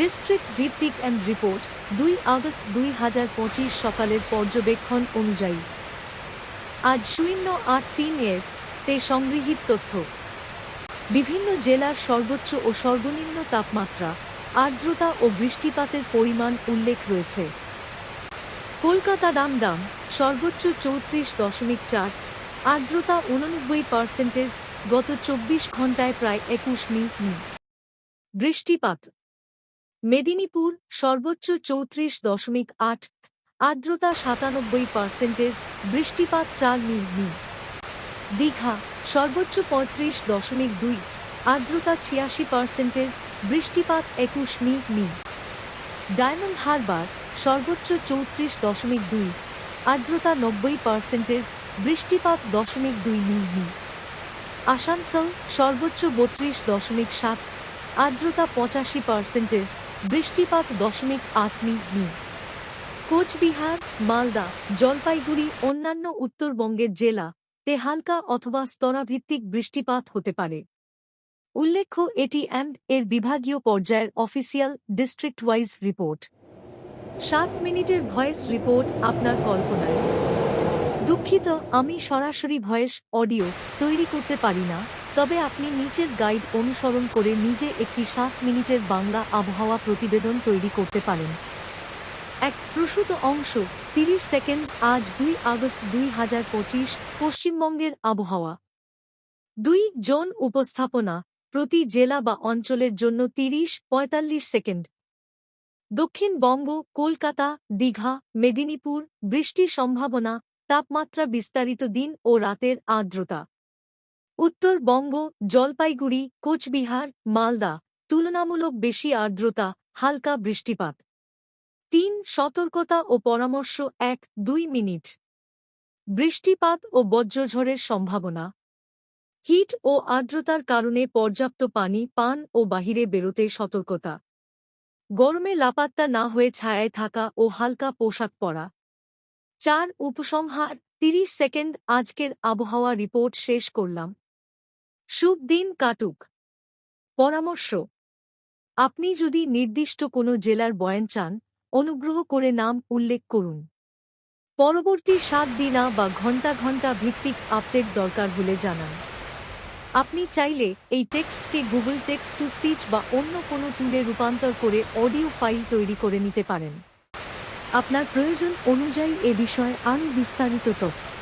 District ভিত্তিক and report দুই August দুই হাজার পঁচিশ সকালের পর্যবেক্ষণ অনুযায়ী। আজ শূন্য আট তিন এস্ট তে সংগৃহীত তথ্য। বিভিন্ন জেলার সর্বোচ্চ ও সর্বনিম্ন তাপমাত্রা, আর্দ্রতা ও বৃষ্টিপাতের পরিমাণ উল্লেখ রয়েছে। কলকাতা ডামডাম সর্বোচ্চ চৌত্রিশ দশমিক চার, আর্দ্রতা উননব্বই পার্সেন্টেজ গত চব্বিশ ঘন্টায় প্রায় একুশ মি বৃষ্টিপাত মেদিনীপুর, সর্বোচ্চ চৌত্রিশ দশমিক আট, আর্দ্রতা সাতানব্বই পার্সেন্টেজ বৃষ্টিপাত চার মি মি দীঘা, সর্বোচ্চ পঁয়ত্রিশ দশমিক দুই, আর্দ্রতা ছিয়াশি পার্সেন্টেজ বৃষ্টিপাত একুশ মি মি ডায়মন্ড হারবার, সর্বোচ্চ চৌত্রিশ দশমিক দুই, আর্দ্রতা নব্বই পার্সেন্টেজ বৃষ্টিপাত দশমিক দুই মি মি আসানসোল, সর্বোচ্চ বত্রিশ দশমিক সাত আর্দ্রতা পঁচাশি পার্সেন্টেজ, বৃষ্টিপাত দশমিক আট মি মি কোচবিহার, মালদা, জলপাইগুড়ি, অন্যান্য উত্তরবঙ্গের জেলা তে হালকা অথবা স্তরাভিত্তিক বৃষ্টিপাত হতে পারে। উল্লেখ্য, এটি অ্যাম্ড এর বিভাগীয় পর্যায়ের অফিসিয়াল ডিস্ট্রিক্ট ওয়াইজ রিপোর্ট। সাত মিনিটের ভয়েস রিপোর্ট আপনার কল্পনায়। দুঃখিত, আমি সরাসরি ভয়েস অডিও তৈরি করতে পারি না। তবে আপনি নিচের গাইড অনুসরণ করে নিজে একটি সাত মিনিটের বাংলা আবহাওয়া প্রতিবেদন তৈরি করতে পারেন। এক প্রসূত অংশ, তিরিশ সেকেন্ড, আজ দুই আগস্ট দুই হাজার পঁচিশ, পশ্চিমবঙ্গের আবহাওয়া। দুই জোন উপস্থাপনা, প্রতি জেলা বা অঞ্চলের জন্য তিরিশ, পঁয়তাল্লিশ সেকেন্ড। দক্ষিণবঙ্গ, কলকাতা, দীঘা, মেদিনীপুর বৃষ্টি সম্ভাবনা, তাপমাত্রা বিস্তারিত দিন ও রাতের আর্দ্রতা। উত্তরবঙ্গ জলপাইগুড়ি, কোচবিহার, মালদা। তুলনামূলক বেশি আর্দ্রতা, হালকা বৃষ্টিপাত। তিন, সতর্কতা ও পরামর্শ এক, দুই মিনিট। বৃষ্টিপাত ও বজ্রঝড়ের সম্ভাবনা। হিট ও আর্দ্রতার কারণে পর্যাপ্ত পানি, পান ও বাহিরে বেরোতে সতর্কতা। গরমে লাপাত্তা না হয়ে ছায়ায় থাকা ও হালকা পোশাক পরা। চার, উপসংহার। তিরিশ সেকেন্ড আজকের আবহাওয়া রিপোর্ট শেষ করলাম। শুভ দিন কাটুক। পরামর্শ, আপনি যদি নির্দিষ্ট কোনো জেলার বয়ান চান, অনুগ্রহ করে নাম উল্লেখ করুন। পরবর্তী সাত দিনা বা ঘণ্টা ঘণ্টা ভিত্তিক আপডেট দরকার হলে জানান। আপনি চাইলে এই টেক্সটকে গুগল টেক্সট টু স্পিচ বা অন্য কোনো টুলে রূপান্তর করে অডিও ফাইল তৈরি করে নিতে পারেন। আপনার প্রয়োজন অনুযায়ী এ বিষয়ে আরও বিস্তারিত তথ্য।